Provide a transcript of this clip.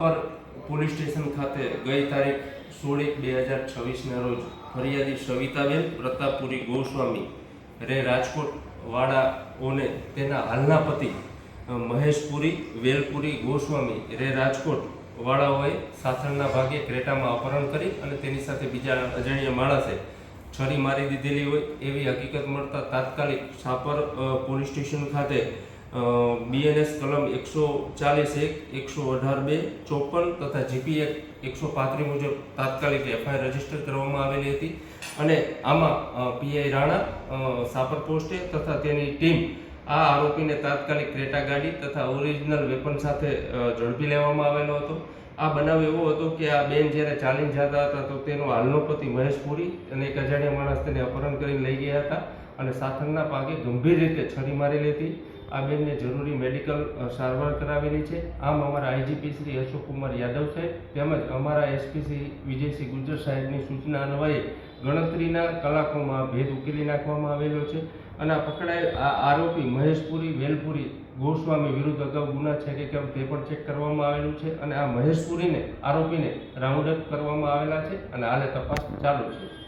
પર police station ખાતે ગઈ તારીખ સોળ બે હજાર છવ્વીસના રોજ ફરિયાદી સવિતાબેન પ્રતાપપુરી ગોસ્વામી રે રાજકોટ વાળાઓને તેના હાલના પતિ મહેશપુરી વેલપુરી ગોસ્વામી રે રાજકોટ વાળાઓએ સાથળના ભાગે ક્રેટામાં અપહરણ કરી અને તેની સાથે બીજા અજાણ્યા માણસે છરી મારી દીધેલી હોય એવી હકીકત મળતા તાત્કાલિક સાપર પોલીસ સ્ટેશન ખાતે બીએનએસ કલમ એકસો ચાલીસ એક, એકસો અઢાર બે, ચોપન તથા જીપી એક એકસો પાંત્રીસ મુજબ તાત્કાલિક એફઆઈઆર રજિસ્ટર કરવામાં આવેલી હતી. અને આમાં પીઆઈ રાણા સાપર પોસ્ટે તથા તેની ટીમ આ આરોપીને તાત્કાલિક ક્રેટા ગાડી તથા ઓરિજિનલ વેપન સાથે ઝડપી લેવામાં આવેલો હતો. આ બનાવ એવો હતો કે આ બેન જ્યારે ચાલીને જતા હતા તો તેનો હાલનો પતિ મહેશપુરી અને એક અજાણ્યા માણસ તેને અપહરણ કરીને લઈ ગયા હતા અને સાથળના પાકે ગંભીર રીતે છરી મારેલી હતી. આ બેનને જરૂરી મેડિકલ સારવાર કરાવેલી છે. આમ અમારા આઈજીપી શ્રી અશોકકુમાર યાદવ સાહેબ તેમજ અમારા એસપી શ્રી વિજયસિંહ ગુજર સાહેબની સૂચના અન્વયે ગણતરીના કલાકોમાં ભેદ ઉકેલી નાખવામાં આવેલો છે અને આ પકડાયેલ, આ આરોપી મહેશપુરી, વેલપુરી, ગોસ્વામી વિરુદ્ધ અગાઉ ગુના છે કે કેમ તે પણ ચેક કરવામાં આવેલું છે અને આ મહેશપુરીને, આરોપીને રાઉન્ડ અપ કરવામાં આવેલા છે અને હાલે તપાસ ચાલુ છે.